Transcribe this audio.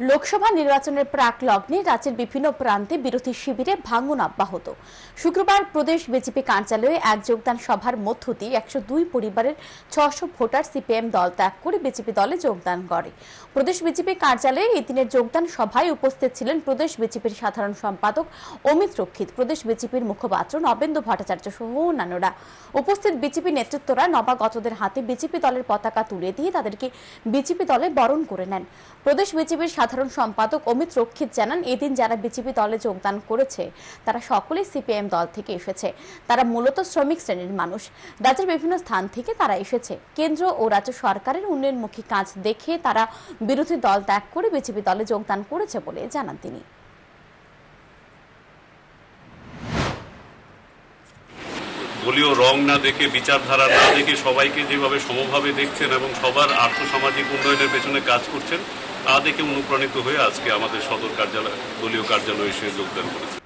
লোকসভা নির্বাচনের প্রাক লগ্নে রাজ্যের বিভিন্ন প্রান্তে বিরোধী শিবিরে ভাঙন অব্যাহত। শুক্রবার প্রদেশ বিজেপি কার্যালয়ে এক যোগদান সভার মধ্য দিয়ে একশো দুই পরিবারের ছশো ভোটার সিপিএম দল ত্যাগ করে বিজেপি দলে যোগদান করে। প্রদেশ বিজেপি কার্যালয়ে এদিনের যোগদান সভায় উপস্থিত ছিলেন প্রদেশ বিজেপির সাধারণ সম্পাদক অমিত রক্ষিত, প্রদেশ বিজেপির মুখপাত্র নবেন্দু ভট্টাচার্য সহ অন্যান্যরা। উপস্থিত বিজেপি নেতৃত্বরা নবাগতদের হাতে বিজেপি দলের পতাকা তুলে দিয়ে তাদেরকে বিজেপি দলে বরণ করে নেন। প্রদেশ বিজেপির সাধারণ সম্পাদক অমিত রক্ষিত জানান, এদিন যারা বিজেপি দলে যোগদান করেছে, তারা সকলেই সিপিএম দল থেকে এসেছে। তারা মূলত শ্রমিক শ্রেণির মানুষ। রাজ্যের বিভিন্ন স্থান থেকে তারা এসেছে। কেন্দ্র ও রাজ্য সরকারের উন্নয়নমুখী কাজ দেখে তারা বিরোধী দল ত্যাগ করে বিজেপি দলে যোগদান করেছে বলে জানান তিনি। দলীয় রং না দেখে, বিচারধারা না দেখে সবাইকে যেভাবে সমভাবে দেখছেন এবং সবার আর্থসামাজিক উন্নয়নের পেছনে কাজ করছেন, তা দেখে অনুপ্রাণিত হয়ে আজকে আমাদের সদর কার্যালয়, দলীয় কার্যালয়ে এসে যোগদান করেছে